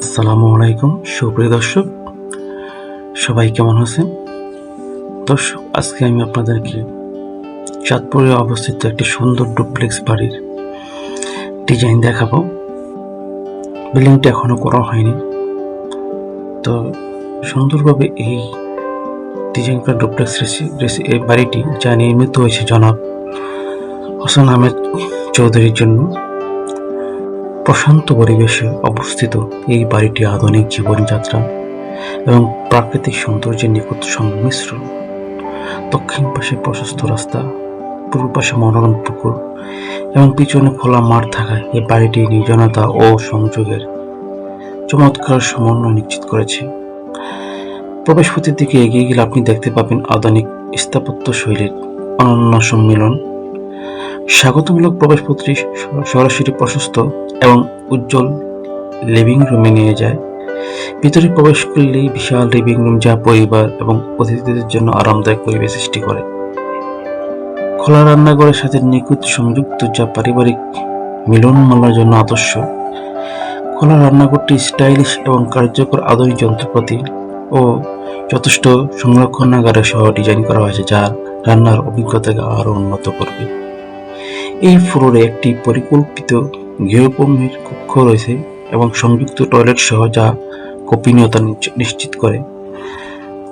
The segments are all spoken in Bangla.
আসসালামু আলাইকুম, সুপ্রিয় দর্শক। সবাই কেমন আছেন? দর্শক, আজকে আমি আপনাদেরকে চাঁদপুরে অবস্থিত একটি সুন্দর ডুপ্লেক্স বাড়ির ডিজাইন দেখাবো। বিল্ডিংটা এখনও করা হয়নি। তো সুন্দরভাবে এই ডিজাইন করা ডুপ্লেক্স রেসি- এই বাড়িটি, যা নির্মিত হয়েছে জনাব হোসেন আহমেদ চৌধুরীর জন্য। প্রশান্ত পরিবেশে অবস্থিত এই বাড়িটি আধুনিক জীবনযাত্রা এবং প্রাকৃতিক সৌন্দর্যের নিকট সংমিশ্রণ। দক্ষিণ পাশে প্রশস্ত রাস্তা, পূর্ব পাশে মনোরম পুকুর এবং পিছনে খোলা মাঠ থাকায় এই বাড়িটি নির্জনতা ও সংযোগের চমৎকার সমন্বয় নিশ্চিত করেছে। প্রবেশপথের দিকে এগিয়ে গেলে আপনি দেখতে পাবেন আধুনিক স্থাপত্য শৈলীর অনন্য সম্মিলন। স্বাগতমূলক প্রবেশপত্রী সরাসরি প্রশস্ত এবং উজ্জ্বল লিভিং রুমে নিয়ে যায়। ভিতরে প্রবেশ করলেই বিশাল লিভিং রুম যা পরিবার এবং অতিথিদের জন্য আরামদায়ক পরিবেশ সৃষ্টি করে। খোলা রান্নাঘরের সাথে নিখুঁত সংযুক্ত যা পারিবারিক মিলনমালার জন্য আদর্শ। খোলা রান্নাঘরটি স্টাইলিশ এবং কার্যকর আধুনিক যন্ত্রপাতি ও যথেষ্ট সংরক্ষণাগারে সহ ডিজাইন করা হয়েছে যা রান্নার অভিজ্ঞতাকে আরও উন্নত করবে। এই ফ্লোরে একটি পরিকল্পিত গৃহকর্মীর কক্ষ রয়েছে এবং সংযুক্ত টয়লেট সহ যা গোপনীয়তা নিশ্চিত করে।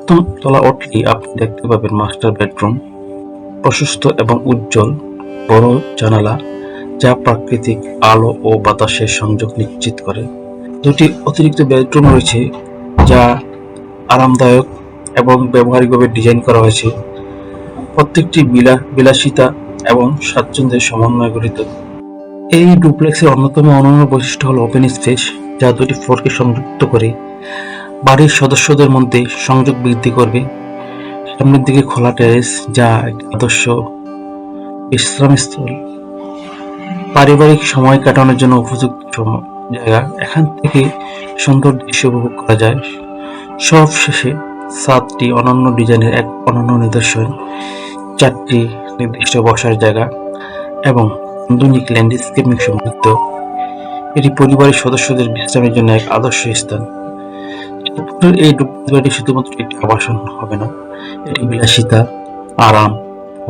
প্রথম তলা উঠলেই আপনি দেখতে পাবেন মাস্টার বেডরুম, প্রশস্ত এবং উজ্জ্বল বড় জানালা যা প্রাকৃতিক আলো ও বাতাসের সংযোগ নিশ্চিত করে। দুটি অতিরিক্ত বেডরুম রয়েছে যা আরামদায়ক এবং ব্যবহারিকভাবে ডিজাইন করা হয়েছে। প্রত্যেকটি বিলা বিলাসিতা এবং স্বাচ্ছন্দ্যের সমন্বয় গঠিত। এই ডুপ্লেক্সের অন্যতম অনন্য বৈশিষ্ট্য হল ওপেন স্পেস যা দুটি ফ্লোরকে সংযুক্ত করে বাড়ির সদস্যদের মধ্যে সংযোগ বৃদ্ধি করবে। সামনের দিকে খোলা টেরেস যা আদর্শ বিশ্রামস্থল পারিবারিক সময় কাটানোর জন্য উপযুক্ত জায়গা। এখান থেকে সুন্দর দৃশ্য উপভোগ করা যায়। সব শেষে সাতটি অনন্য ডিজাইনের এক অনন্য নিদর্শন। চারটি নির্দিষ্ট বসার জায়গা এবং আধুনিক ল্যান্ডস্কেপিং সমৃদ্ধ এটি পরিবারের সদস্যদের বিশ্রামের জন্য এক আদর্শ স্থান। এই ডুপ্লেক্স শুধুমাত্র একটি আবাসন হবে না, এটি বিলাসিতা, আরাম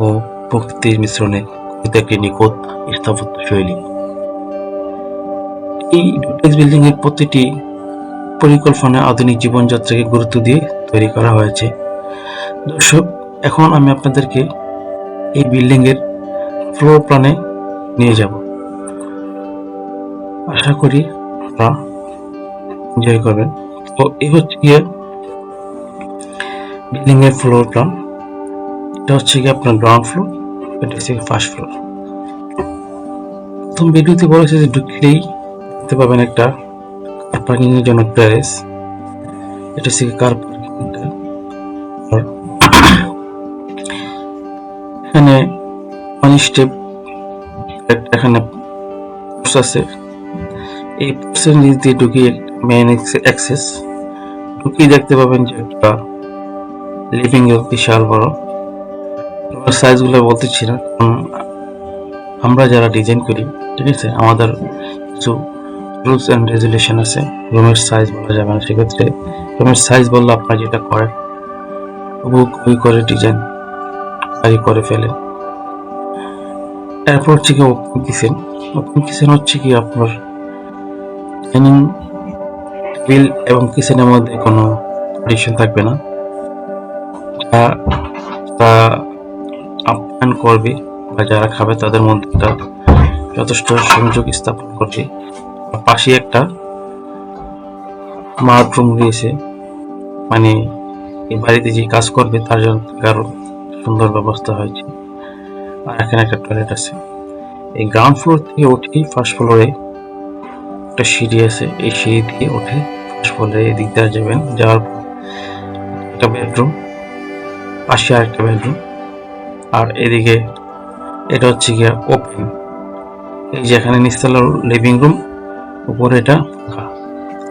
ও প্রকৃতির মিশ্রণে একটি নিখুঁত স্থাপত্য শৈলী। এই ডুপ্লেক্স বিল্ডিং এর প্রতিটি পরিকল্পনা আধুনিক জীবনযাত্রাকে গুরুত্ব দিয়ে তৈরি করা হয়েছে। দর্শক এখন আমি আপনাদেরকে এই বিল্ডিং এর ফ্লোর প্ল্যানে নিয়ে যাব। আশা করি আপনারা এনজয় করবেন। তো এই হচ্ছে গিয়ে বিল্ডিং এর ফ্লোর প্ল্যান এটা হচ্ছে গিয়ে আপনার গ্রাউন্ড ফ্লোর এটা হচ্ছে ফার্স্ট ফ্লোর প্রথম ভিডিওতে বলেছে যে ঢুকলেই দেখতে পাবেন একটা কার পার্কিং এর জন্য প্যারেস এটা হচ্ছে কার স্টেপ এখানে আছে এই পোর্সের নিচ দিয়ে ঢুকিয়ে মেইন অ্যাক্সেস ঢুকিয়ে দেখতে পাবেন যে একটা লিভিং রুম বিশাল বড়। সাইজগুলো বলতেছি না। আমরা যারা ডিজাইন করি, ঠিক আছে? আমাদের কিছু রুলস অ্যান্ড রেজুলেশন আছে। রুমের সাইজ বলা যাবে না। সেক্ষেত্রে রুমের সাইজ বললে আপনারা যেটা করেন কপি করে ডিজাইন করে ফেলেন এরপর হচ্ছে কি ওপেন কিচেন ওপেন কিচেন হচ্ছে কি আপনার ডাইনিং টেবিল এবং কিচেনের মধ্যে কোনো পার্টিশন থাকবে না। যা তা আপ্যায়ন করবে বা যারা খাবে তাদের মধ্যে একটা যথেষ্ট সংযোগ স্থাপন করবে পাশে একটা স্মার্ট রুম দিয়েছে মানে এই বাড়িতে যে কাজ করবে তার জন্য সুন্দর ব্যবস্থা হয়েছে। আর এখানে একটা টয়লেট আছে। এই গ্রাউন্ড ফ্লোর থেকে উঠেই ফার্স্ট ফ্লোরে একটা সিঁড়ি আছে। এই সিঁড়ি দিয়ে উঠে ফার্স্ট ফ্লোরে এদিক দিয়ে যাবেন। যাওয়ার পর একটা বেডরুম পাশে আর একটা বেডরুম আর এদিকে এটা হচ্ছে গিয়ে ওপেন এই যে এখানে নিচতলা লিভিং রুম উপরে এটা ফাঁকা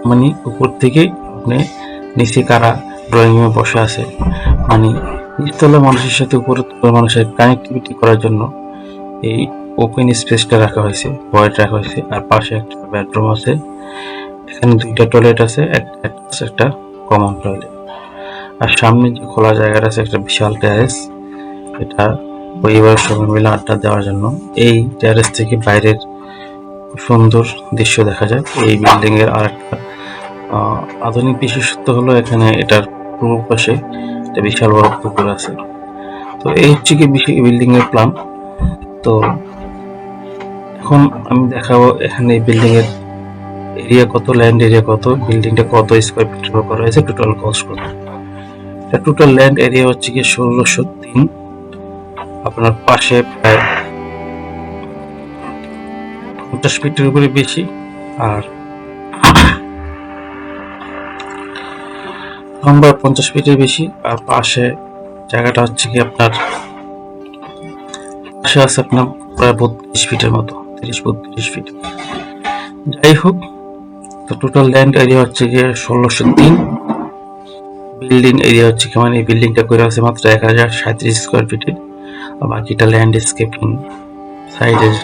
মানে উপর থেকে আপনি নিচে কারা ড্রয়িং রুমে বসে আছে মানে নিচতলা মানুষের সাথে উপরে মানুষের কানেক্টিভিটি করার জন্য এই ওপেন স্পেসটা রাখা হয়েছে ভয়েড রাখা হয়েছে আর পাশে একটা বেডরুম আছে। এখানে দুইটা টয়লেট আছে একটা কমন টয়লেট আর সামনে যে খোলা জায়গাটা আছে একটা বিশাল ট্যারেস এটা পরিবার সবাই মিলে আড্ডা দেওয়ার জন্য। এই ট্যারেস থেকে বাইরের সুন্দর দৃশ্য দেখা যায়। এই বিল্ডিং এর আরেকটা আহ, আধুনিক বিশেষত্ব হলো এখানে এটার পূর্ব পাশে একটা বিশাল বড় পুকুর আছে। তো এই হচ্ছে কি বিল্ডিং এর প্ল্যান তো এখন আমি দেখাবো এখানে বিল্ডিং এর এরিয়া কত ল্যান্ড এরিয়া কত বিল্ডিংটা কত স্কোয়ার ফিট করা হয়েছে টোটাল কস্ট কত। এটা টোটাল ল্যান্ড এরিয়া হচ্ছে কি ষোলোশো তিন। আপনার পাশে প্রায় পঞ্চাশ ফিটের উপরে বেশি, আর লম্বা পঞ্চাশ ফিটের বেশি, আর পাশে জায়গাটা হচ্ছে কি আপনার, পাশে আছে আপনার প্রায় বত্রিশ ফিটের মতো, তিরিশ, বত্রিশ ফিট। যাই হোক, তো টোটাল ল্যান্ড এরিয়া হচ্ছে গিয়ে ষোলোশো তিন। বিল্ডিং এরিয়া হচ্ছে কি মানে এই বিল্ডিংটা করে আছে মাত্র এক হাজার সাঁত্রিশ স্কোয়ার ফিটের আর বাকিটা ল্যান্ডস্কেপিং সাইডের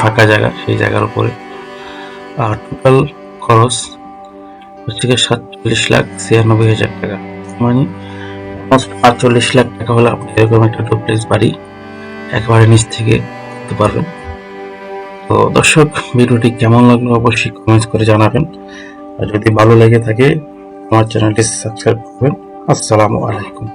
ফাঁকা জায়গা, সেই জায়গার উপরে। আর টোটাল খরচ হচ্ছে গিয়ে সাতচল্লিশ লাখ ছিয়ানব্বই হাজার টাকা। মানে আটচল্লিশ লাখ টাকা হলে আপনি এরকম একটা ডুপ্লেক্স বাড়ি একেবারে নিচ থেকে করতে পারবেন। তো দর্শক, ভিডিওটি কেমন লাগল অবশ্যই কমেন্ট করে জানাবেন। আর যদি ভালো লেগে থাকে, আমার চ্যানেলটি সাবস্ক্রাইব করবেন। আসসালামু আলাইকুম।